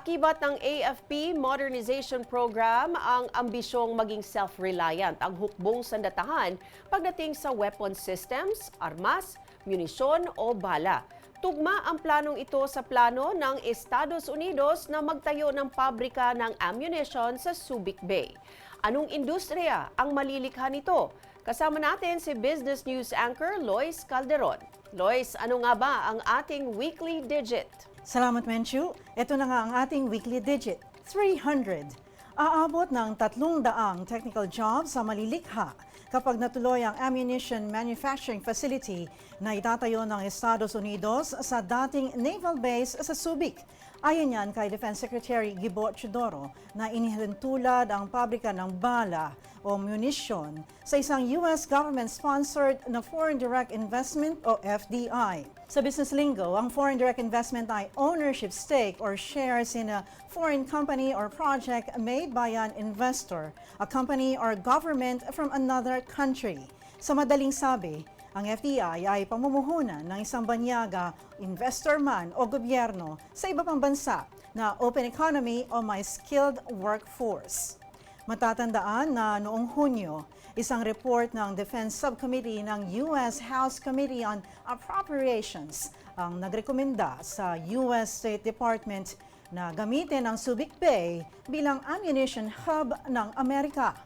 Kaakibat ng AFP Modernization Program ang ambisyong maging self-reliant ang hukbong sandatahan pagdating sa weapon systems, armas, munisyon o bala. Tugma ang planong ito sa plano ng Estados Unidos na magtayo ng pabrika ng ammunition sa Subic Bay. Anong industriya ang malilikha nito? Kasama natin si Business News anchor Lois Calderon. Lois, ano nga ba ang ating weekly digit? Salamat, Menchu. Ito na nga ang ating weekly digit, 300. Aabot ng 300 technical jobs sa malilikha kapag natuloy ang ammunition manufacturing facility na itatayo ng Estados Unidos sa dating naval base sa Subic. Ayon yan kay Defense Secretary Gibo Chidoro na inihintulad ang pabrika ng bala o munition sa isang U.S. government-sponsored na Foreign Direct Investment o FDI. Sa business lingo, ang foreign direct investment ay ownership stake or shares in a foreign company or project made by an investor, a company or government from another country. Sa madaling sabi, ang FDI ay pamumuhunan ng isang banyaga, investor man o gobyerno sa iba pang bansa na open economy o may skilled workforce. Matatandaan na noong Hunyo, isang report ng Defense Subcommittee ng U.S. House Committee on Appropriations ang nagrekomenda sa U.S. State Department na gamitin ang Subic Bay bilang ammunition hub ng Amerika.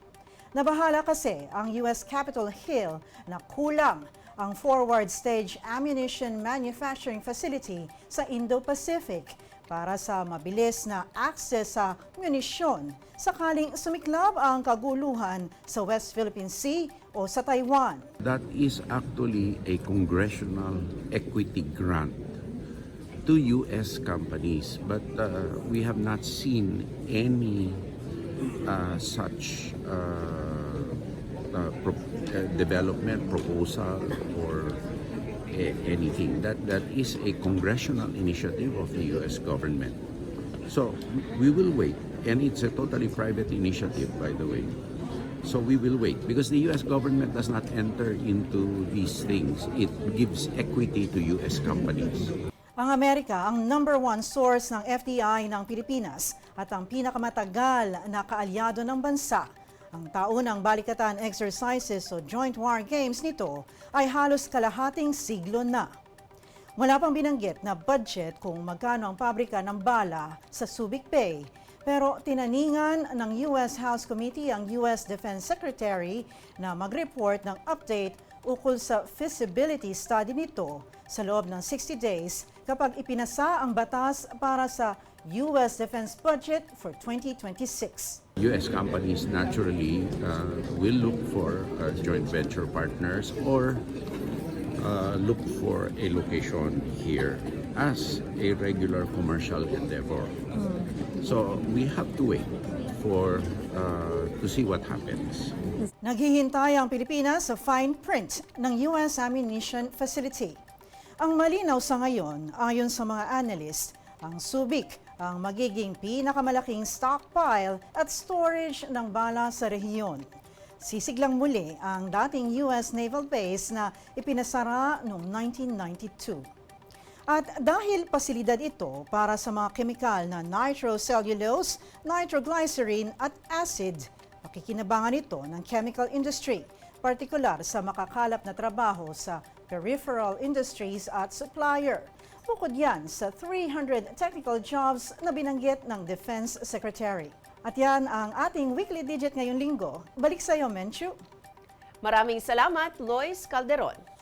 Nabahala kasi ang US Capitol Hill na kulang ang forward stage ammunition manufacturing facility sa Indo-Pacific para sa mabilis na access sa munisyon sakaling sumiklab ang kaguluhan sa West Philippine Sea o sa Taiwan. That is actually a congressional equity grant to U.S. companies, but uh, we have not seen any uh, such uh, uh, pro- uh, development proposal or anything. That that is a congressional initiative of the U.S. government. So we will wait, and it's a totally private initiative, by the way. So we will wait because the U.S. government does not enter into these things. It gives equity to U.S. companies. Ang Amerika ang number one source ng FDI ng Pilipinas at ang pinakamatagal na kaalyado ng bansa. Ang taunang balikatan exercises o joint war games nito ay halos kalahating siglo na. Wala pang binanggit na budget kung magkano ang pabrika ng bala sa Subic Bay. Pero tinaningan ng U.S. House Committee ang U.S. Defense Secretary na mag-report ng update ukol sa feasibility study nito sa loob ng 60 days kapag ipinasa ang batas para sa U.S. defense budget for 2026. U.S. companies naturally uh, will look for uh, joint venture partners or uh, look for a location here as a regular commercial endeavor. So we have to wait for uh, to see what happens. Naghihintay ang Pilipinas sa fine print ng U.S. ammunition facility. Ang malinaw sa ngayon, ayon sa mga analyst, ang Subic ang magiging pinakamalaking stockpile at storage ng bala sa rehiyon. Sisiglang muli ang dating U.S. Naval Base na ipinasara noong 1992. At dahil pasilidad ito para sa mga kemikal na nitrocellulose, nitroglycerin at acid, pakikinabangan ito ng chemical industry, partikular sa makakalap na trabaho sa peripheral industries at supplier. Bukod yan sa 300 technical jobs na binanggit ng Defense Secretary. At yan ang ating weekly digit ngayong linggo. Balik sa iyo, Menchu. Maraming salamat, Lois Calderon.